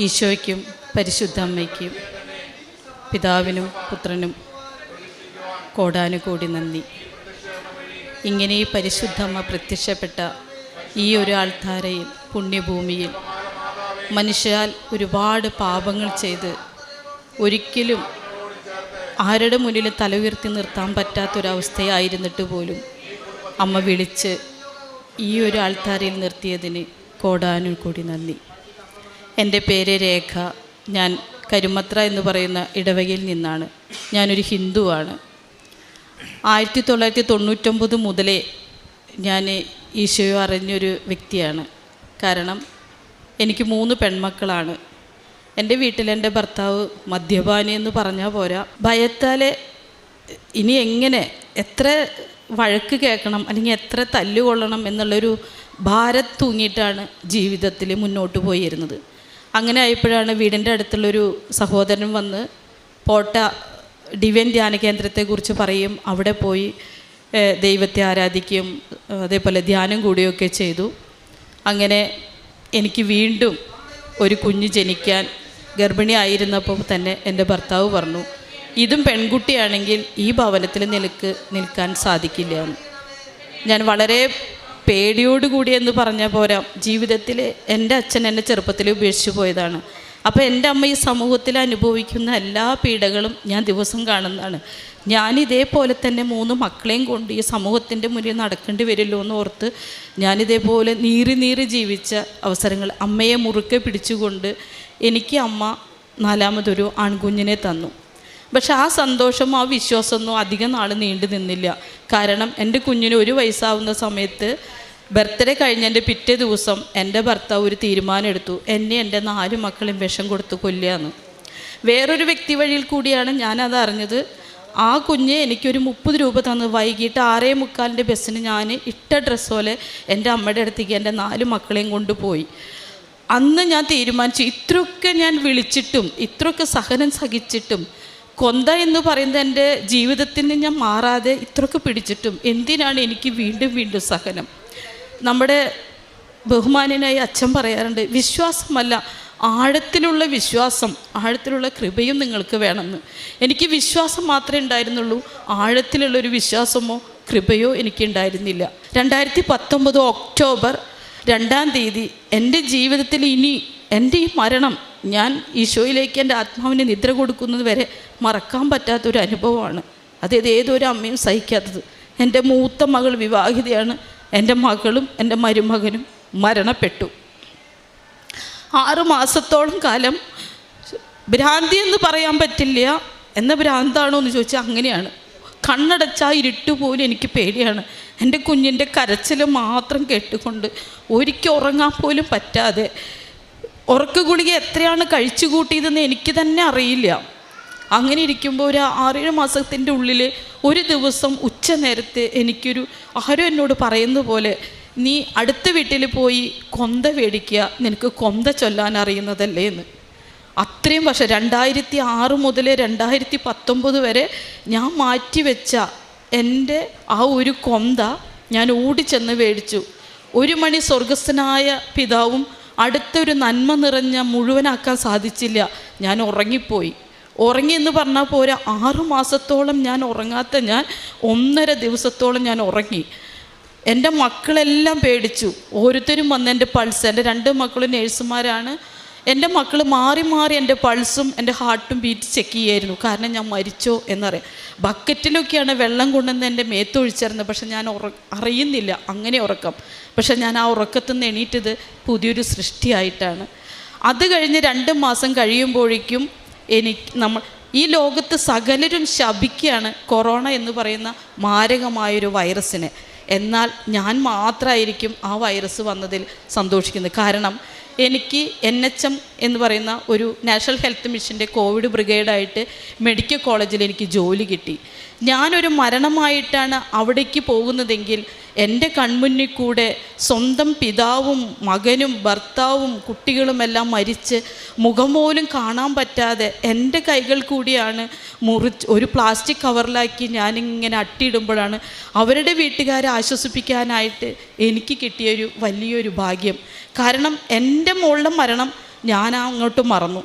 ഈശോയ്ക്കും പരിശുദ്ധ അമ്മയ്ക്കും പിതാവിനും പുത്രനും കോടാനുകൂടി നന്ദി. ഇങ്ങനെ ഈ പരിശുദ്ധ അമ്മ പ്രത്യക്ഷപ്പെട്ട ഈ ഒരു ആൾത്താരയിൽ പുണ്യഭൂമിയിൽ മനുഷ്യാൽ ഒരുപാട് പാപങ്ങൾ ചെയ്ത് ഒരിക്കലും ആരുടെ മുന്നിൽ തല ഉയർത്തി നിർത്താൻ പറ്റാത്തൊരവസ്ഥയായിരുന്നിട്ട് പോലും അമ്മ വിളിച്ച് ഈ ഒരു ആൾത്താരയിൽ നിർത്തിയതിന് കോടാനും കൂടി നന്ദി. എന്റെ പേര് രേഖ. ഞാൻ കരുമത്ര എന്ന് പറയുന്ന ഇടവകയിൽ നിന്നാണ്. ഞാനൊരു ഹിന്ദുവാണ്. ആയിരത്തി തൊള്ളായിരത്തി തൊണ്ണൂറ്റൊമ്പത് മുതലേ ഞാൻ ഈശോയെ അറിഞ്ഞൊരു വ്യക്തിയാണ്. കാരണം എനിക്ക് മൂന്ന് പെൺമക്കളാണ്. എന്റെ വീട്ടിലെന്റെ ഭർത്താവ് മദ്യപാനി എന്ന് പറഞ്ഞാൽ പോരാ. ഭയത്താൽ ഇനി എങ്ങനെ എത്ര വഴക്ക് കേൾക്കണം അല്ലെങ്കിൽ എത്ര തല്ലുകൊള്ളണം എന്നുള്ളൊരു ഭാരത്തൂങ്ങിയിട്ടാണ് ജീവിതത്തിൽ മുന്നോട്ട് പോയിരുന്നത്. അങ്ങനെ ആയപ്പോഴാണ് വീടിന്റെ അടുത്തുള്ളൊരു സഹോദരൻ വന്ന് പോട്ട ഡിവൻ ധ്യാന കേന്ദ്രത്തെക്കുറിച്ച് പറയും. അവിടെ പോയി ദൈവത്തെ ആരാധിക്കുകയും അതേപോലെ ധ്യാനം കൂടിയൊക്കെ ചെയ്തു. അങ്ങനെ എനിക്ക് വീണ്ടും ഒരു കുഞ്ഞ് ജനിക്കാൻ ഗർഭിണി ആയിരുന്നപ്പോൾ തന്നെ എന്റെ ഭർത്താവ് പറഞ്ഞു ഇതും പെൺകുട്ടിയാണെങ്കിൽ ഈ ഭവനത്തിൽ നിൽക്ക് നിൽക്കാൻ സാധിക്കില്ല. ഞാൻ വളരെ പേടിയോടുകൂടി എന്ന് പറഞ്ഞാൽ പോരാ. ജീവിതത്തിൽ എന്റെ അച്ഛൻ എന്നെ ചെറുപ്പത്തിൽ ഉപേക്ഷിച്ചു പോയതാണ്. അപ്പോൾ എന്റെ അമ്മ ഈ സമൂഹത്തിൽ അനുഭവിക്കുന്ന എല്ലാ പീഡകളും ഞാൻ ദിവസം കാണുന്നതാണ്. ഞാൻ ഇതേപോലെ തന്നെ മൂന്ന് മക്കളെയും കൊണ്ട് ഈ സമൂഹത്തിന്റെ മുന്നിൽ നടക്കേണ്ടി വരുമല്ലോ എന്ന് ഓർത്ത് ഞാനിതേപോലെ നീറി നീറി ജീവിച്ച അവസരങ്ങൾ അമ്മയെ മുറുക്കെ പിടിച്ചുകൊണ്ട് എനിക്ക് അമ്മ നാലാമതൊരു ആൺകുഞ്ഞിനെ തന്നു. പക്ഷെ ആ സന്തോഷമോ ആ വിശ്വാസമൊന്നും അധികം നാൾ നീണ്ടു നിന്നില്ല. കാരണം എന്റെ കുഞ്ഞിന് ഒരു വയസ്സാവുന്ന സമയത്ത് ബർത്ത്ഡേ കഴിഞ്ഞതിന്റെ പിറ്റേ ദിവസം എന്റെ ഭർത്താവ് ഒരു തീരുമാനം എടുത്തു എന്നെ എന്റെ നാല് മക്കളും വിഷം കൊടുത്ത് കൊല്ലുകയെന്ന് വേറൊരു വ്യക്തി വഴിയിൽ കൂടിയാണ് ഞാനത് അറിഞ്ഞത്. ആ കുഞ്ഞ് എനിക്കൊരു മുപ്പത് രൂപ തന്ന് വൈകിട്ട് ആറേ മുക്കാലിന്റെ ബസ്സിന് ഞാൻ ഇട്ട ഡ്രസ്സ് പോലെ എന്റെ അമ്മയുടെ അടുത്തേക്ക് എന്റെ നാല് മക്കളെയും കൊണ്ടുപോയി. അന്ന് ഞാൻ തീരുമാനിച്ചു. ഇത്രയൊക്കെ ഞാൻ വിളിച്ചിട്ടും ഇത്രയൊക്കെ സഹനം സഹിച്ചിട്ടും കൊന്ത എന്ന് പറയുന്നത് എന്റെ ജീവിതത്തിൽ നിന്ന് ഞാൻ മാറാതെ ഇത്രയൊക്കെ പിടിച്ചിട്ടും എന്തിനാണ് എനിക്ക് വീണ്ടും വീണ്ടും സഹനം? നമ്മുടെ ബഹുമാനനായി അച്ഛൻ പറയാറുണ്ട് വിശ്വാസമല്ല ആഴത്തിലുള്ള വിശ്വാസം ആഴത്തിലുള്ള കൃപയും നിങ്ങൾക്ക് വേണമെന്ന്. എനിക്ക് വിശ്വാസം മാത്രമേ ഉണ്ടായിരുന്നുള്ളൂ ആഴത്തിലുള്ളൊരു വിശ്വാസമോ കൃപയോ എനിക്കുണ്ടായിരുന്നില്ല രണ്ടായിരത്തി പത്തൊമ്പത് ഒക്ടോബർ രണ്ടാം തീയതി എന്റെ ജീവിതത്തിൽ ഇനി എന്റെ ഈ മരണം ഞാൻ ഈശോയിലേക്ക് എന്റെ ആത്മാവിന് നിദ്ര കൊടുക്കുന്നത് വരെ മറക്കാൻ പറ്റാത്തൊരു അനുഭവമാണ്. അതായത് ഏതൊരു അമ്മയും സഹിക്കാത്തത്. എന്റെ മൂത്ത മകൾ വിവാഹിതയാണ്. എന്റെ മകളും എന്റെ മരുമകനും മരണപ്പെട്ടു. ആറ് മാസത്തോളം കാലം ഭ്രാന്തി എന്ന് പറയാൻ പറ്റില്ല. എന്ന ഭ്രാന്താണോ എന്ന് ചോദിച്ചാൽ അങ്ങനെയാണ്. കണ്ണടച്ചാൽ ഇരുട്ട് പോലും എനിക്ക് പേടിയാണ്. എന്റെ കുഞ്ഞിന്റെ കരച്ചിൽ മാത്രം കേട്ടുകൊണ്ട് ഒരിക്കൽ ഉറങ്ങാൻ പോലും പറ്റാതെ ഉറക്ക ഗുളിക എത്രയാണ് കഴിച്ചു കൂട്ടിയതെന്ന് എനിക്ക് തന്നെ അറിയില്ല. അങ്ങനെ ഇരിക്കുമ്പോൾ ഒരു ആറേഴ് മാസത്തിന്റെ ഉള്ളിൽ ഒരു ദിവസം ഉച്ച നേരത്തെ എനിക്കൊരു ആരും എന്നോട് പറയുന്ന പോലെ നീ അടുത്ത വീട്ടിൽ പോയി കൊന്ത മേടിക്കുക നിനക്ക് കൊന്ത ചൊല്ലാൻ അറിയുന്നതല്ലേ എന്ന്. അത്രയും വർഷം രണ്ടായിരത്തി ആറ് മുതൽ രണ്ടായിരത്തി പത്തൊമ്പത് വരെ ഞാൻ മാറ്റിവെച്ച എന്റെ ആ ഒരു കൊന്ത ഞാൻ ഓടിച്ചെന്ന് മേടിച്ചു. ഒരു മണി സ്വർഗസ്ഥനായ പിതാവും അടുത്തൊരു നന്മ നിറഞ്ഞ മുഴുവനാക്കാൻ സാധിച്ചില്ല. ഞാൻ ഉറങ്ങിപ്പോയി. ഉറങ്ങി എന്ന് പറഞ്ഞാൽ പോരാ. ആറു മാസത്തോളം ഞാൻ ഉറങ്ങാത്ത ഞാൻ ഒന്നര ദിവസത്തോളം ഞാൻ ഉറങ്ങി. എന്റെ മക്കളെല്ലാം പേടിച്ചു. ഓരോരുത്തരും വന്ന് എന്റെ പൾസ് എന്റെ രണ്ട് മക്കളും നേഴ്സുമാരാണ് എന്റെ മക്കൾ മാറി മാറി എന്റെ പൾസും എന്റെ ഹാർട്ടും ബീറ്റ് ചെക്ക് ചെയ്യായിരുന്നു. കാരണം ഞാൻ മരിച്ചോ എന്നറിയാം. ബക്കറ്റിലൊക്കെയാണ് വെള്ളം കൊണ്ടുവന്ന് എന്റെ മേത്തൊഴിച്ചിരുന്നത് പക്ഷെ ഞാൻ ഉറ അറിയുന്നില്ല. അങ്ങനെ ഉറക്കം. പക്ഷെ ഞാൻ ആ ഉറക്കത്തിൽ നിന്ന് എണീറ്റത് പുതിയൊരു സൃഷ്ടിയായിട്ടാണ്. അത് കഴിഞ്ഞ് രണ്ട് മാസം കഴിയുമ്പോഴേക്കും എനിക്ക് നമ്മൾ ഈ ലോകത്ത് സകലരും ശപിക്കുകയാണ് കൊറോണ എന്ന് പറയുന്ന മാരകമായൊരു വൈറസിനെ. എന്നാൽ ഞാൻ മാത്രമായിരിക്കും ആ വൈറസ് വന്നതിൽ സന്തോഷിക്കുന്നത്. കാരണം എനിക്ക് എൻ എച്ച് എം എന്ന് പറയുന്ന ഒരു നാഷണൽ ഹെൽത്ത് മിഷന്റെ കോവിഡ് ബ്രിഗേഡായിട്ട് മെഡിക്കൽ കോളേജിൽ എനിക്ക് ജോലി കിട്ടി. ഞാനൊരു മരണമായിട്ടാണ് അവിടേക്ക് പോകുന്നതെങ്കിൽ എന്റെ കൺമുന്നിൽ കൂടെ സ്വന്തം പിതാവും മകനും ഭർത്താവും കുട്ടികളുമെല്ലാം മരിച്ച് മുഖം പോലും കാണാൻ പറ്റാതെ എന്റെ കൈകൾ കൂടിയാണ് മുറിച്ച് ഒരു പ്ലാസ്റ്റിക് കവറിലാക്കി ഞാനിങ്ങനെ അട്ടിയിടുമ്പോഴാണ് അവരുടെ വീട്ടുകാരെ ആശ്വസിപ്പിക്കാനായിട്ട് എനിക്ക് കിട്ടിയൊരു വലിയൊരു ഭാഗ്യം. കാരണം എന്റെ മോളുടെ മരണം ഞാൻ അങ്ങോട്ട് മറന്നു.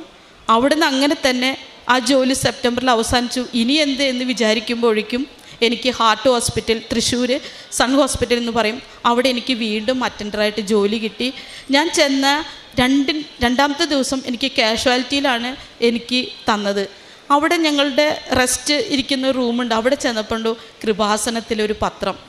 അവിടുന്ന് അങ്ങനെ തന്നെ ആ ജോലി സെപ്റ്റംബറിൽ അവസാനിച്ചു. ഇനി എന്ത് എന്ന് വിചാരിക്കുമ്പോഴേക്കും എനിക്ക് heart hospital Thrissur sun hospital എന്ന് പറയും. അവിടെ എനിക്ക് വീണ്ടും അറ്റൻഡറായിട്ട് ജോലി കിട്ടി. ഞാൻ ചെന്ന രണ്ട് രണ്ടാമത്തെ ദിവസം എനിക്ക് കാഷ്വാലിറ്റിയിലാണ് എനിക്ക് തന്നത്. അവിടെ ഞങ്ങളുടെ റെസ്റ്റ് ഇരിക്കുന്ന റൂമുണ്ട് അവിടെ ചെന്നപ്പോണ്ടു കൃപാസനത്തിലൊരു പത്രം.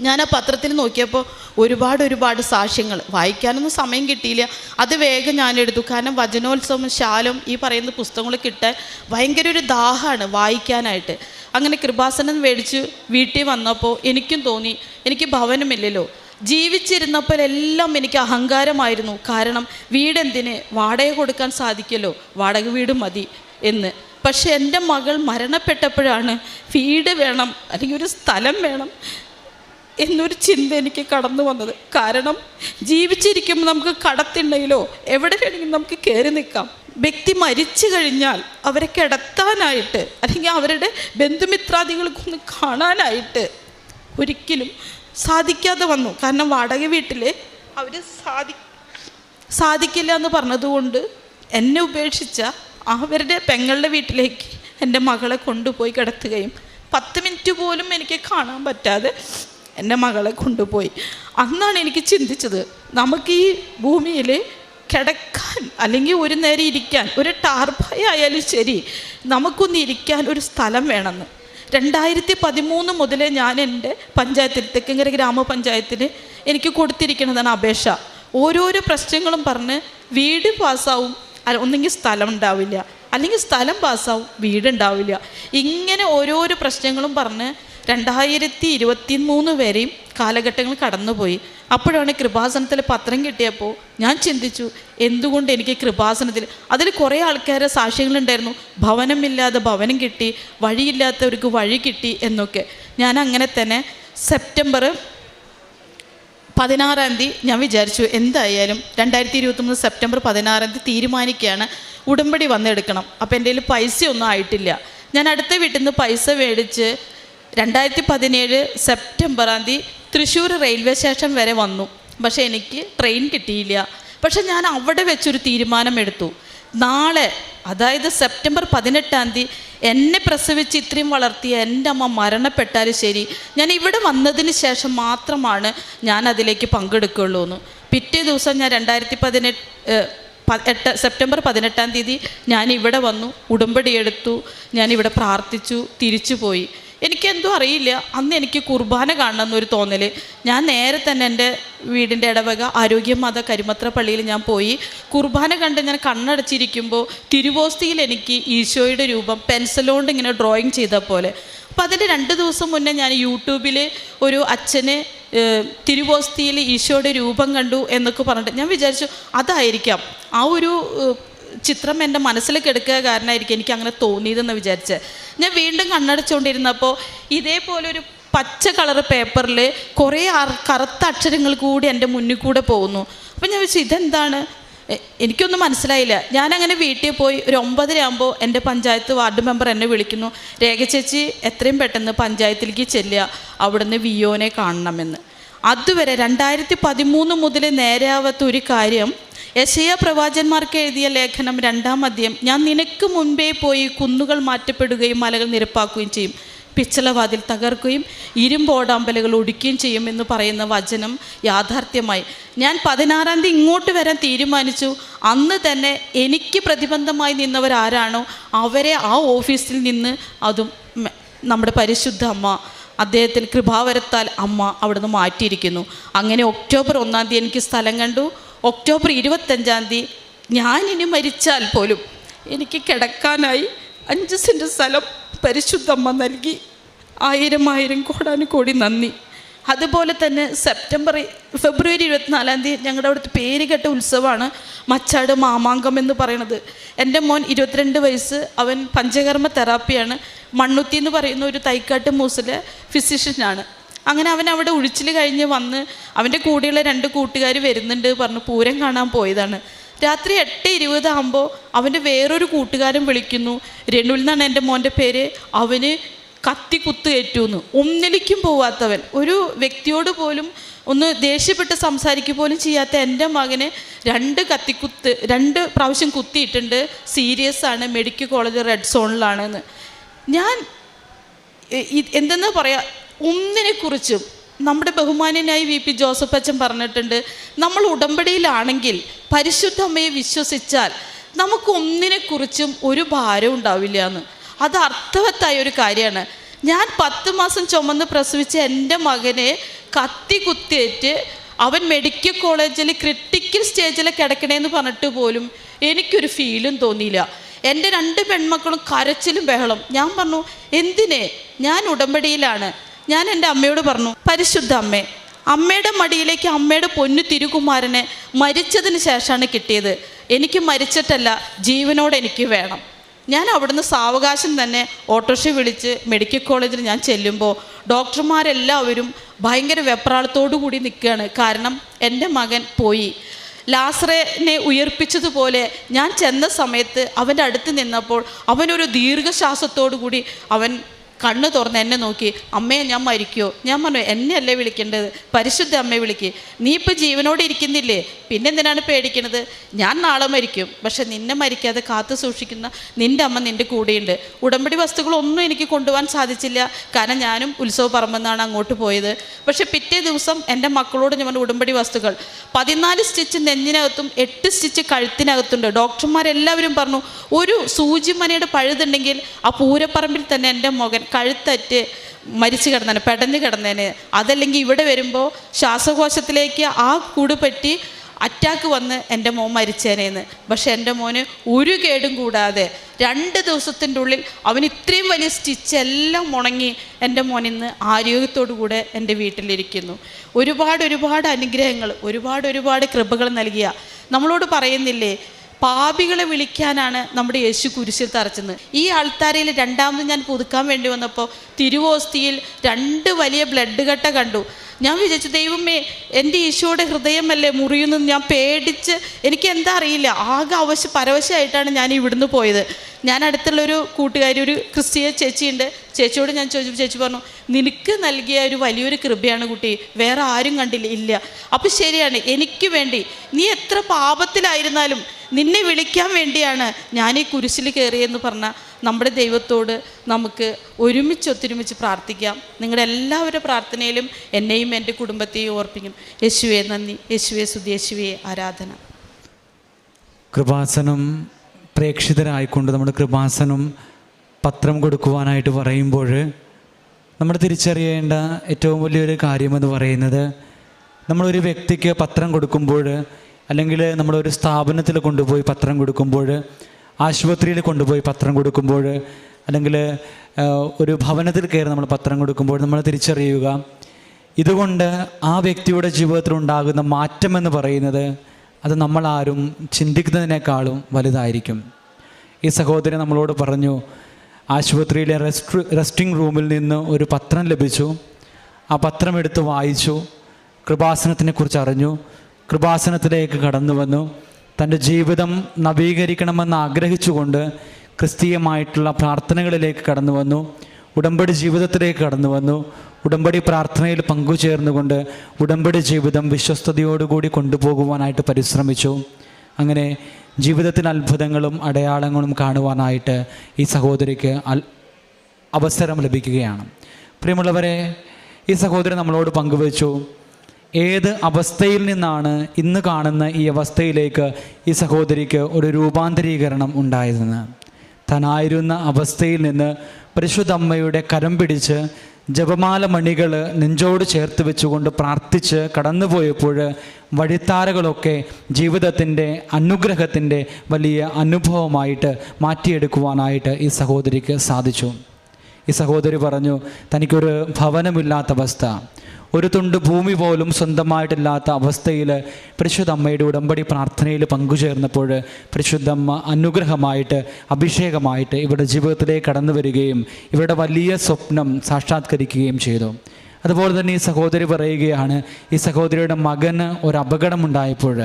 ഞാൻ ആ പത്രത്തിൽ നോക്കിയപ്പോൾ ഒരുപാട് ഒരുപാട് സാക്ഷ്യങ്ങൾ. വായിക്കാനൊന്നും സമയം കിട്ടിയില്ല. അത് വേഗം ഞാൻ എടുത്തു. കാരണം വചനോത്സവം ശാലം ഈ പറയുന്ന പുസ്തകങ്ങൾ കിട്ടാൻ ഭയങ്കര ഒരു ദാഹമാണ് വായിക്കാനായിട്ട്. അങ്ങനെ കൃപാസനം മേടിച്ച് വീട്ടിൽ വന്നപ്പോൾ എനിക്കും തോന്നി എനിക്ക് ഭവനമില്ലല്ലോ. ജീവിച്ചിരുന്നപ്പോഴെല്ലാം എനിക്ക് അഹങ്കാരമായിരുന്നു. കാരണം വീടെന്തിന്? വാടക കൊടുക്കാൻ സാധിക്കല്ലോ. വാടക വീട് മതി എന്ന്. പക്ഷെ എന്റെ മകൾ മരണപ്പെട്ടപ്പോഴാണ് വീട് വേണം അല്ലെങ്കിൽ ഒരു സ്ഥലം വേണം എന്നൊരു ചിന്ത എനിക്ക് കടന്നു വന്നത്. കാരണം ജീവിച്ചിരിക്കുമ്പോൾ നമുക്ക് കടത്തുണ്ടെങ്കിലോ എവിടെ വേണമെങ്കിലും നമുക്ക് കയറി നിൽക്കാം. വ്യക്തി മരിച്ചു കഴിഞ്ഞാൽ അവരെ കിടത്താനായിട്ട് അല്ലെങ്കിൽ അവരുടെ ബന്ധുമിത്രാദികൾക്കൊന്ന് കാണാനായിട്ട് ഒരിക്കലും സാധിക്കാതെ വന്നു. കാരണം വാടക വീട്ടിൽ അവർ സാധി സാധിക്കില്ല എന്ന് പറഞ്ഞതുകൊണ്ട് എന്നെ ഉപേക്ഷിച്ച അവരുടെ പെങ്ങളുടെ വീട്ടിലേക്ക് എന്റെ മകളെ കൊണ്ടുപോയി കിടത്തുകയും പത്ത് മിനിറ്റ് പോലും എനിക്ക് കാണാൻ പറ്റാതെ എന്റെ മകളെ കൊണ്ടുപോയി. അന്നാണ് എനിക്ക് ചിന്തിച്ചത് നമുക്ക് ഈ ഭൂമിയിൽ കിടക്കാൻ അല്ലെങ്കിൽ ഒരു നേരം ഇരിക്കാൻ ഒരു ടാർപ്പായ ആയാലും ശരി നമുക്കൊന്ന് ഇരിക്കാൻ ഒരു സ്ഥലം വേണമെന്ന്. രണ്ടായിരത്തി പതിമൂന്ന് മുതലേ ഞാൻ എന്റെ പഞ്ചായത്തിൽ തെക്കങ്കര ഗ്രാമപഞ്ചായത്തിൽ എനിക്ക് കൊടുത്തിരിക്കുന്നതാണ് അപേക്ഷ. ഓരോരോ പ്രശ്നങ്ങളും പറഞ്ഞ് വീട് പാസ്സാവും ഒന്നെങ്കിൽ സ്ഥലം ഉണ്ടാവില്ല. അല്ലെങ്കിൽ സ്ഥലം പാസ്സാവും വീടുണ്ടാവില്ല ഇങ്ങനെ ഓരോരോ പ്രശ്നങ്ങളും പറഞ്ഞ് രണ്ടായിരത്തി ഇരുപത്തി മൂന്ന് വരെയും കാലഘട്ടങ്ങൾ കടന്നുപോയി. അപ്പോഴാണ് കൃപാസനത്തിൽ പത്രം കിട്ടിയപ്പോൾ ഞാൻ ചിന്തിച്ചു എന്തുകൊണ്ട് എനിക്ക് കൃപാസനത്തിൽ? അതിൽ കുറേ ആൾക്കാരെ സാക്ഷ്യങ്ങളുണ്ടായിരുന്നു. ഭവനമില്ലാതെ ഭവനം കിട്ടി വഴിയില്ലാത്തവർക്ക് വഴി കിട്ടി എന്നൊക്കെ. ഞാൻ അങ്ങനെ തന്നെ സെപ്റ്റംബർ പതിനാറാം തീയതി ഞാൻ വിചാരിച്ചു എന്തായാലും രണ്ടായിരത്തി ഇരുപത്തൊമ്പത് സെപ്റ്റംബർ പതിനാറാം തീയതി തീരുമാനിക്കുകയാണ്. ഉടമ്പടി വന്നെടുക്കണം. അപ്പോൾ എന്റെ കയ്യിൽ പൈസയൊന്നും ആയിട്ടില്ല. ഞാൻ അടുത്ത വീട്ടിൽ നിന്ന് പൈസ മേടിച്ച് രണ്ടായിരത്തി പതിനേഴ് സെപ്റ്റംബറാം തീയതി തൃശ്ശൂർ റെയിൽവേ സ്റ്റേഷൻ വരെ വന്നു. പക്ഷേ എനിക്ക് ട്രെയിൻ കിട്ടിയില്ല. പക്ഷെ ഞാൻ അവിടെ വെച്ചൊരു തീരുമാനമെടുത്തു. നാളെ അതായത് സെപ്റ്റംബർ പതിനെട്ടാം തീയതി എന്നെ പ്രസവിച്ച് ഇത്രയും വളർത്തിയ എന്റെ അമ്മ മരണപ്പെട്ടാലും ശരി. ഞാൻ ഇവിടെ വന്നതിന് ശേഷം മാത്രമാണ് ഞാൻ അതിലേക്ക് പങ്കെടുക്കുകയുള്ളൂ എന്ന് പിറ്റേ ദിവസം ഞാൻ രണ്ടായിരത്തി പതിനെട്ട് സെപ്റ്റംബർ പതിനെട്ടാം തീയതി ഞാൻ ഇവിടെ വന്നു. ഉടമ്പടിയെടുത്തു ഞാൻ ഇവിടെ പ്രാർത്ഥിച്ചു. തിരിച്ചു പോയി എനിക്കെന്തോ അറിയില്ല. അന്ന് എനിക്ക് കുർബാന കാണണം എന്നൊരു തോന്നൽ ഞാൻ നേരെ തന്നെ എന്റെ വീടിന്റെ ഇടവക ആരോഗ്യമാത കരിമത്ര പള്ളിയിൽ ഞാൻ പോയി. കുർബാന കണ്ട് ഞാൻ കണ്ണടച്ചിരിക്കുമ്പോൾ തിരുവോസ്തിയിൽ എനിക്ക് ഈശോയുടെ രൂപം പെൻസിലുകൊണ്ട് ഇങ്ങനെ ഡ്രോയിങ് ചെയ്ത പോലെ. അപ്പോൾ അതിന്റെ രണ്ട് ദിവസം മുന്നേ ഞാൻ യൂട്യൂബിൽ ഒരു അച്ഛനെ തിരുവോസ്തിയിൽ ഈശോയുടെ രൂപം കണ്ടു എന്നൊക്കെ പറഞ്ഞിട്ട് ഞാൻ വിചാരിച്ചു അതായിരിക്കാം. ആ ഒരു ചിത്രം എന്റെ മനസ്സിൽ കെടുക്കുക കാരണമായിരിക്കും എനിക്ക് അങ്ങനെ തോന്നിയതെന്ന് വിചാരിച്ച്. ഞാൻ വീണ്ടും കണ്ണടച്ചുകൊണ്ടിരുന്നപ്പോൾ ഇതേപോലെ ഒരു പച്ച കളർ പേപ്പറിൽ കുറേ കറുത്ത അക്ഷരങ്ങൾ കൂടി എന്റെ മുന്നിൽ കൂടെ പോകുന്നു. അപ്പം ഞാൻ വെച്ചു ഇതെന്താണ്? എനിക്കൊന്നും മനസ്സിലായില്ല. ഞാനങ്ങനെ വീട്ടിൽ പോയി ഒരു ഒമ്പതര ആകുമ്പോൾ എന്റെ പഞ്ചായത്ത് വാർഡ് മെമ്പർ എന്നെ വിളിക്കുന്നു. രേഖ ചേച്ചി എത്രയും പെട്ടെന്ന് പഞ്ചായത്തിലേക്ക് ചെല്ലുക. അവിടുന്ന് വിയോനെ കാണണമെന്ന്. അതുവരെ രണ്ടായിരത്തി പതിമൂന്ന് മുതൽ നേരെയാവാത്ത ഒരു കാര്യം യശയ പ്രവാചന്മാർക്ക് എഴുതിയ ലേഖനം രണ്ടാം അധ്യയം. ഞാൻ നിനക്ക് മുൻപേ പോയി കുന്നുകൾ മാറ്റപ്പെടുകയും മലകൾ നിരപ്പാക്കുകയും ചെയ്യും. പിച്ചളവാതിൽ തകർക്കുകയും ഇരുമ്പോടാമ്പലുകൾ ഒടിക്കുകയും ചെയ്യും എന്ന് പറയുന്ന വചനം യാഥാർത്ഥ്യമായി. ഞാൻ പതിനാറാം തീയതി ഇങ്ങോട്ട് വരാൻ തീരുമാനിച്ചു. അന്ന് തന്നെ എനിക്ക് പ്രതിബന്ധമായി നിന്നവരാരാണോ അവരെ ആ ഓഫീസിൽ നിന്ന് അതും നമ്മുടെ പരിശുദ്ധ അമ്മ അദ്ദേഹത്തിന് കൃപാവരത്താൽ അമ്മ അവിടുന്ന് മാറ്റിയിരിക്കുന്നു. അങ്ങനെ ഒക്ടോബർ ഒന്നാം തീയതി എനിക്ക് സ്ഥലം കണ്ടു. ഒക്ടോബർ ഇരുപത്തഞ്ചാം തീയതി ഞാനിനി മരിച്ചാൽ പോലും എനിക്ക് കിടക്കാനായി അഞ്ച് സെന്റ് സ്ഥലം പരിശുദ്ധമ്മ നൽകി. ആയിരം ആയിരം കോടാനും കോടി നന്ദി. അതുപോലെ തന്നെ സെപ്റ്റംബർ ഫെബ്രുവരി ഇരുപത്തിനാലാം തീയതി ഞങ്ങളുടെ അവിടുത്തെ പേരുകെട്ട ഉത്സവമാണ് മച്ചാട് മാമാങ്കം എന്ന് പറയുന്നത്. എന്റെ മോൻ ഇരുപത്തിരണ്ട് വയസ്സ് അവൻ പഞ്ചകർമ്മ തെറാപ്പിയാണ്. മണ്ണുത്തി എന്ന് പറയുന്ന ഒരു തൈക്കാട്ട് മൂസിലെ ഫിസിഷ്യനാണ് അങ്ങനെ അവൻ അവിടെ ഉഴിച്ചിൽ കഴിഞ്ഞ് വന്ന് അവന്റെ കൂടെയുള്ള രണ്ട് കൂട്ടുകാർ വരുന്നുണ്ട് പറഞ്ഞ് പൂരം കാണാൻ പോയതാണ്. രാത്രി എട്ട് ഇരുപതാകുമ്പോൾ അവന്റെ വേറൊരു കൂട്ടുകാരൻ വിളിക്കുന്നു. രണ്ടുവിൽ എന്നാണ് എന്റെ മോന്റെ പേര്? അവന് കത്തി കുത്തുകയറ്റൂന്ന് ഒന്നിലേക്കും പോവാത്തവൻ. ഒരു വ്യക്തിയോട് പോലും ഒന്ന് ദേഷ്യപ്പെട്ട് സംസാരിക്കുക പോലും ചെയ്യാത്ത എന്റെ മകന് രണ്ട് കത്തിക്കുത്ത് രണ്ട് പ്രാവശ്യം കുത്തിയിട്ടുണ്ട്. സീരിയസ് ആണ്. മെഡിക്കൽ കോളേജ് റെഡ് സോണിലാണെന്ന്. ഞാൻ എന്തെന്ന് പറയാ ഒന്നിനെക്കുറിച്ചും നമ്മുടെ ബഹുമാന്യനായി വി പി ജോസഫ് അച്ഛൻ പറഞ്ഞിട്ടുണ്ട് നമ്മൾ ഉടമ്പടിയിലാണെങ്കിൽ പരിശുദ്ധ അമ്മയെ വിശ്വസിച്ചാൽ നമുക്ക് ഒന്നിനെക്കുറിച്ചും ഒരു ഭാരം ഉണ്ടാവില്ല എന്ന്. അത് അർത്ഥവത്തായ ഒരു കാര്യമാണ്. ഞാൻ പത്ത് മാസം ചുമന്ന് പ്രസവിച്ച എന്റെ മകനെ കത്തി കുത്തിയേറ്റ് അവൻ മെഡിക്കൽ കോളേജിൽ ക്രിട്ടിക്കൽ സ്റ്റേജിൽ കിടക്കണേന്ന് പറഞ്ഞിട്ട് പോലും എനിക്കൊരു ഫീലും തോന്നിയില്ല. എന്റെ രണ്ട് പെൺമക്കളും കരച്ചിലും ബഹളം. ഞാൻ പറഞ്ഞു എന്തിനെ? ഞാൻ ഉടമ്പടിയിലാണ്. ഞാൻ എന്റെ അമ്മയോട് പറഞ്ഞു പരിശുദ്ധ അമ്മേ അമ്മയുടെ മടിയിലേക്ക് അമ്മയുടെ പൊന്നു തിരുകുമാരനെ മരിച്ചതിന് ശേഷമാണ് കിട്ടിയത്. എനിക്ക് മരിച്ചിട്ടല്ല ജീവനോട് എനിക്ക് വേണം. ഞാൻ അവിടുന്ന് സാവകാശം തന്നെ ഓട്ടോറിക്ഷ വിളിച്ച് മെഡിക്കൽ കോളേജിൽ ഞാൻ ചെല്ലുമ്പോൾ ഡോക്ടർമാരെല്ലാവരും ഭയങ്കര വെപ്രാളത്തോടു കൂടി നിൽക്കുകയാണ്. കാരണം എന്റെ മകൻ പോയി. ലാസറിനെ ഉയർപ്പിച്ചതുപോലെ ഞാൻ ചെന്ന സമയത്ത് അവന്റെ അടുത്ത് നിന്നപ്പോൾ അവനൊരു ദീർഘശ്വാസത്തോടു കൂടി അവൻ കണ്ണ് തുറന്ന് എന്നെ നോക്കി അമ്മയെ ഞാൻ മരിക്കുമോ ഞാൻ പറഞ്ഞു എന്നെ അല്ലേ വിളിക്കേണ്ടത്? പരിശുദ്ധ അമ്മയെ വിളിക്ക്. നീ ഇപ്പോൾ ജീവനോട് ഇരിക്കുന്നില്ലേ? പിന്നെ എന്തിനാണ് പേടിക്കണത്? ഞാൻ നാളെ മരിക്കും. പക്ഷെ നിന്നെ മരിക്കാതെ കാത്തു സൂക്ഷിക്കുന്ന നിന്റെ അമ്മ നിന്റെ കൂടെയുണ്ട്. ഉടമ്പടി വസ്തുക്കളൊന്നും എനിക്ക് കൊണ്ടുപോകാൻ സാധിച്ചില്ല. കാരണം ഞാനും ഉത്സവ പറമ്പെന്നാണ് അങ്ങോട്ട് പോയത്. പക്ഷെ പിറ്റേ ദിവസം എന്റെ മക്കളോട് ഞാൻ ഉടമ്പടി വസ്തുക്കൾ. പതിനാല് സ്റ്റിച്ച് നെഞ്ഞിനകത്തും എട്ട് സ്റ്റിച്ച് കഴുത്തിനകത്തുണ്ട്. ഡോക്ടർമാരെല്ലാവരും പറഞ്ഞു ഒരു സൂചിമനയുടെ പഴുതുണ്ടെങ്കിൽ ആ പൂരപ്പറമ്പിൽ തന്നെ എന്റെ മകൻ കഴുത്തറ്റ് മരിച്ചു കിടന്നേനെ പെടഞ്ഞു കിടന്നേനെ അതല്ലെങ്കിൽ ഇവിടെ വരുമ്പോൾ ശ്വാസകോശത്തിലേക്ക് ആ കൂട് പറ്റി അറ്റാക്ക് വന്ന് എന്റെ മോൻ മരിച്ചേനേന്ന്. പക്ഷെ എന്റെ മോന് ഒരു കേടും കൂടാതെ രണ്ട് ദിവസത്തിന്റെ ഉള്ളിൽ അവൻ ഇത്രയും വലിയ സ്റ്റിച്ച് എല്ലാം ഉണങ്ങി എന്റെ മോൻ ഇന്ന് ആരോഗ്യത്തോടു കൂടെ എന്റെ വീട്ടിലിരിക്കുന്നു. ഒരുപാട് ഒരുപാട് അനുഗ്രഹങ്ങൾ ഒരുപാട് ഒരുപാട് കൃപകൾ നൽകിയ. നമ്മളോട് പറയുന്നില്ലേ പാപികളെ വിളിക്കാനാണ് നമ്മുടെ യേശു കുരിശിൽ തറച്ചത്. ഈ ആൾത്താരയിൽ രണ്ടാമത് ഞാൻ പുതുക്കാൻ വേണ്ടി വന്നപ്പോൾ തിരുവോസ്തിയിൽ രണ്ട് വലിയ ബ്ലഡ് കട്ട കണ്ടു. ഞാൻ വിചാരിച്ചു ദൈവമേ എന്റെ ഈശോയുടെ ഹൃദയമല്ലേ മുറിയുന്നു ഞാൻ പേടിച്ച് എനിക്ക് എന്താ അറിയില്ല ആകെ അവശ പരവശമായിട്ടാണ് ഞാൻ ഇവിടുന്ന് പോയത്. ഞാൻ അടുത്തുള്ളൊരു കൂട്ടുകാരി ഒരു ക്രിസ്തീയ ചേച്ചിയുണ്ട്. ചേച്ചിയോട് ഞാൻ ചോദിച്ചു ചേച്ചി പറഞ്ഞു നിനക്ക് നൽകിയ ഒരു വലിയൊരു കൃപയാണ് കുട്ടി വേറെ ആരും കണ്ടില്ല ഇല്ല. അപ്പം ശരിയാണ് എനിക്ക് വേണ്ടി നീ എത്ര പാപത്തിലായിരുന്നാലും നിന്നെ വിളിക്കാൻ വേണ്ടിയാണ് ഞാൻ ഈ കുരിശിൽ കയറിയെന്ന് പറഞ്ഞ നമ്മുടെ ദൈവത്തോട് നമുക്ക് ഒരുമിച്ച് ഒത്തൊരുമിച്ച് പ്രാർത്ഥിക്കാം. നിങ്ങളുടെ എല്ലാവരുടെ പ്രാർത്ഥനയിലും എന്നെയും എന്റെ കുടുംബത്തെയും ഓർപ്പിക്കും. യേശുവേ നന്ദി. യേശുവേ സുധി ആരാധന. കൃപാസനം പ്രേക്ഷിതരായിക്കൊണ്ട് നമ്മുടെ കൃപാസനം പത്രം കൊടുക്കുവാനായിട്ട് പറയുമ്പോൾ നമ്മൾ തിരിച്ചറിയേണ്ട ഏറ്റവും വലിയൊരു കാര്യമെന്ന് പറയുന്നത് നമ്മളൊരു വ്യക്തിക്ക് പത്രം കൊടുക്കുമ്പോൾ അല്ലെങ്കിൽ നമ്മളൊരു സ്ഥാപനത്തിൽ കൊണ്ടുപോയി പത്രം കൊടുക്കുമ്പോൾ ആശുപത്രിയിൽ കൊണ്ടുപോയി പത്രം കൊടുക്കുമ്പോൾ അല്ലെങ്കിൽ ഒരു ഭവനത്തിൽ കയറി നമ്മൾ പത്രം കൊടുക്കുമ്പോൾ നമ്മൾ തിരിച്ചറിയുക. ഇതുകൊണ്ട് ആ വ്യക്തിയുടെ ജീവിതത്തിൽ ഉണ്ടാകുന്ന മാറ്റം എന്ന് പറയുന്നത് അത് നമ്മളാരും ചിന്തിക്കുന്നതിനേക്കാളും വലുതായിരിക്കും. ഈ സഹോദരൻ നമ്മളോട് പറഞ്ഞു ആശുപത്രിയിലെ റെസ്റ്റ് റെസ്റ്റിംഗ് റൂമിൽ നിന്ന് ഒരു പത്രം ലഭിച്ചു. ആ പത്രം എടുത്ത് വായിച്ചു. കൃപാസനത്തിനെക്കുറിച്ച് അറിഞ്ഞു. കൃപാസനത്തിലേക്ക് കടന്നു വന്നു. തന്റെ ജീവിതം നവീകരിക്കണമെന്ന് ആഗ്രഹിച്ചുകൊണ്ട് ക്രിസ്തീയമായിട്ടുള്ള പ്രാർത്ഥനകളിലേക്ക് കടന്നു വന്നു. ഉടമ്പടി ജീവിതത്തിലേക്ക് കടന്നു വന്നു. ഉടമ്പടി പ്രാർത്ഥനയിൽ പങ്കുചേർന്നുകൊണ്ട് ഉടമ്പടി ജീവിതം വിശ്വസ്തയോടുകൂടി കൊണ്ടുപോകുവാനായിട്ട് പരിശ്രമിച്ചു. അങ്ങനെ ജീവിതത്തിന് അത്ഭുതങ്ങളും അടയാളങ്ങളും കാണുവാനായിട്ട് ഈ സഹോദരിക്ക് അവസരം ലഭിക്കുകയാണ്. പ്രിയമുള്ളവരെ ഈ സഹോദരി നമ്മളോട് പങ്കുവച്ചു. ഏത് അവസ്ഥയിൽ നിന്നാണ് ഇന്ന് കാണുന്ന ഈ അവസ്ഥയിലേക്ക് ഈ സഹോദരിക്ക് ഒരു രൂപാന്തരീകരണം ഉണ്ടായതെന്ന്? താനായിരുന്ന അവസ്ഥയിൽ നിന്ന് പരിശുദ്ധമ്മയുടെ കരം പിടിച്ച് ജപമാല മണികൾ നെഞ്ചോട് ചേർത്ത് വെച്ചുകൊണ്ട് പ്രാർത്ഥിച്ച് കടന്നുപോയപ്പോൾ വഴിത്താരകളൊക്കെ ജീവിതത്തിന്റെ അനുഗ്രഹത്തിന്റെ വലിയ അനുഭവമായിട്ട് മാറ്റിയെടുക്കുവാനായിട്ട് ഈ സഹോദരിക്ക് സാധിച്ചു. ഈ സഹോദരി പറഞ്ഞു തനിക്കൊരു ഭവനമില്ലാത്ത അവസ്ഥ. ഒരു തുണ്ട് ഭൂമി പോലും സ്വന്തമായിട്ടില്ലാത്ത അവസ്ഥയിൽ പരിശുദ്ധ അമ്മയുടെ ഉടമ്പടി പ്രാർത്ഥനയിൽ പങ്കുചേർന്നപ്പോൾ പരിശുദ്ധമ്മ അനുഗ്രഹമായിട്ട് അഭിഷേകമായിട്ട് ഇവരുടെ ജീവിതത്തിലേക്ക് കടന്നു വരികയും ഇവരുടെ വലിയ സ്വപ്നം സാക്ഷാത്കരിക്കുകയും ചെയ്തു. അതുപോലെ തന്നെ ഈ സഹോദരി പറയുകയാണ് ഈ സഹോദരിയുടെ മകന് ഒരു അപകടമുണ്ടായപ്പോൾ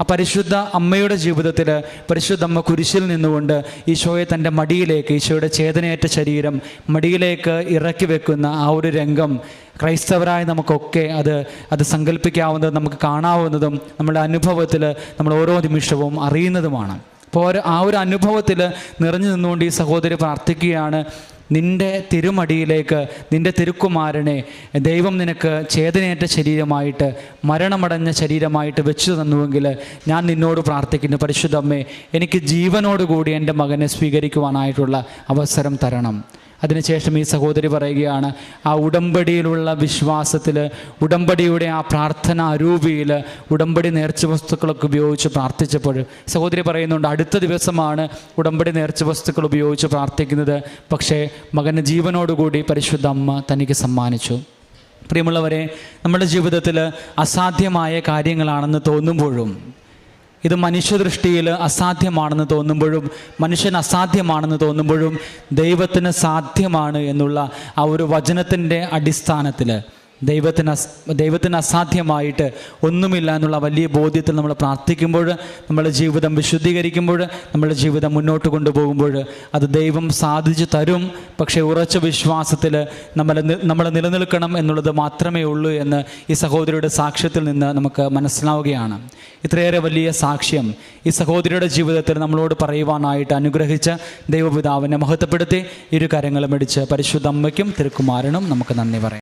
ആ പരിശുദ്ധ അമ്മയുടെ ജീവിതത്തിൽ പരിശുദ്ധ അമ്മ കുരിശിൽ നിന്നുകൊണ്ട് ഈശോയെ തന്റെ മടിയിലേക്ക് ഈശോയുടെ ചേതനയേറ്റ ശരീരം മടിയിലേക്ക് ഇറക്കി വെക്കുന്ന ആ ഒരു രംഗം ക്രൈസ്തവരായ നമുക്കൊക്കെ അത് അത് സങ്കല്പിക്കാവുന്നതും നമുക്ക് കാണാവുന്നതും നമ്മുടെ അനുഭവത്തിൽ നമ്മൾ ഓരോ നിമിഷവും അറിയുന്നതുമാണ്. അപ്പോൾ ആ ഒരു അനുഭവത്തിൽ നിറഞ്ഞു നിന്നുകൊണ്ട് ഈ സഹോദരി പ്രാർത്ഥിക്കുകയാണ്. നിന്റെ തിരുമടിയിലേക്ക് നിന്റെ തിരുക്കുമാരനെ ദൈവം നിനക്ക് ചേതനയേറ്റ ശരീരമായിട്ട് മരണമടഞ്ഞ ശരീരമായിട്ട് വെച്ചു തന്നുവെങ്കിൽ ഞാൻ നിന്നോട് പ്രാർത്ഥിക്കുന്നു. പരിശുദ്ധമ്മേ എനിക്ക് ജീവനോടുകൂടി എന്റെ മകനെ സ്വീകരിക്കുവാനായിട്ടുള്ള അവസരം തരണം. അതിനുശേഷം ഈ സഹോദരി പറയുകയാണ് ആ ഉടമ്പടിയിലുള്ള വിശ്വാസത്തിൽ ഉടമ്പടിയുടെ ആ പ്രാർത്ഥന അരൂപിയിൽ ഉടമ്പടി നേർച്ച വസ്തുക്കളൊക്കെ ഉപയോഗിച്ച് പ്രാർത്ഥിച്ചപ്പോൾ സഹോദരി പറയുന്നുണ്ട് അടുത്ത ദിവസമാണ് ഉടമ്പടി നേർച്ച വസ്തുക്കൾ ഉപയോഗിച്ച് പ്രാർത്ഥിക്കുന്നത്. പക്ഷേ മകന് ജീവനോടുകൂടി പരിശുദ്ധ അമ്മ തനിക്ക് സമ്മാനിച്ചു. പ്രിയമുള്ളവരെ നമ്മുടെ ജീവിതത്തിൽ അസാധ്യമായ കാര്യങ്ങളാണെന്ന് തോന്നുമ്പോഴും ഇത് മനുഷ്യദൃഷ്ടിയിൽ അസാധ്യമാണെന്ന് തോന്നുമ്പോഴും മനുഷ്യൻ അസാധ്യമാണെന്ന് തോന്നുമ്പോഴും ദൈവത്തിന് സാധ്യമാണ് എന്നുള്ള ആ ഒരു വചനത്തിന്റെ അടിസ്ഥാനത്തിൽ. ദൈവത്തിന് ദൈവത്തിന് അസാധ്യമായിട്ട് ഒന്നുമില്ല എന്നുള്ള വലിയ ബോധ്യത്തിൽ നമ്മൾ പ്രാർത്ഥിക്കുമ്പോൾ നമ്മുടെ ജീവിതം വിശുദ്ധീകരിക്കുമ്പോൾ നമ്മുടെ ജീവിതം മുന്നോട്ട് കൊണ്ടുപോകുമ്പോൾ അത് ദൈവം സാധിച്ചു തരും. പക്ഷേ ഉറച്ച വിശ്വാസത്തിൽ നമ്മൾ നമ്മൾ നിലനിൽക്കണം എന്നുള്ളത് മാത്രമേ ഉള്ളൂ എന്ന് ഈ സഹോദരിയുടെ സാക്ഷ്യത്തിൽ നിന്ന് നമുക്ക് മനസ്സിലാവുകയാണ്. ഇത്രയേറെ വലിയ സാക്ഷ്യം ഈ സഹോദരിയുടെ ജീവിതത്തിൽ നമ്മളോട് പറയുവാനായിട്ട് അനുഗ്രഹിച്ച ദൈവപിതാവിനെ മഹത്വപ്പെടുത്തി. ഇരു കരങ്ങളും അടിച്ച് പരിശുദ്ധ അമ്മയ്ക്കും തിരുക്കുമാരനും നമുക്ക് നന്ദി പറയാം.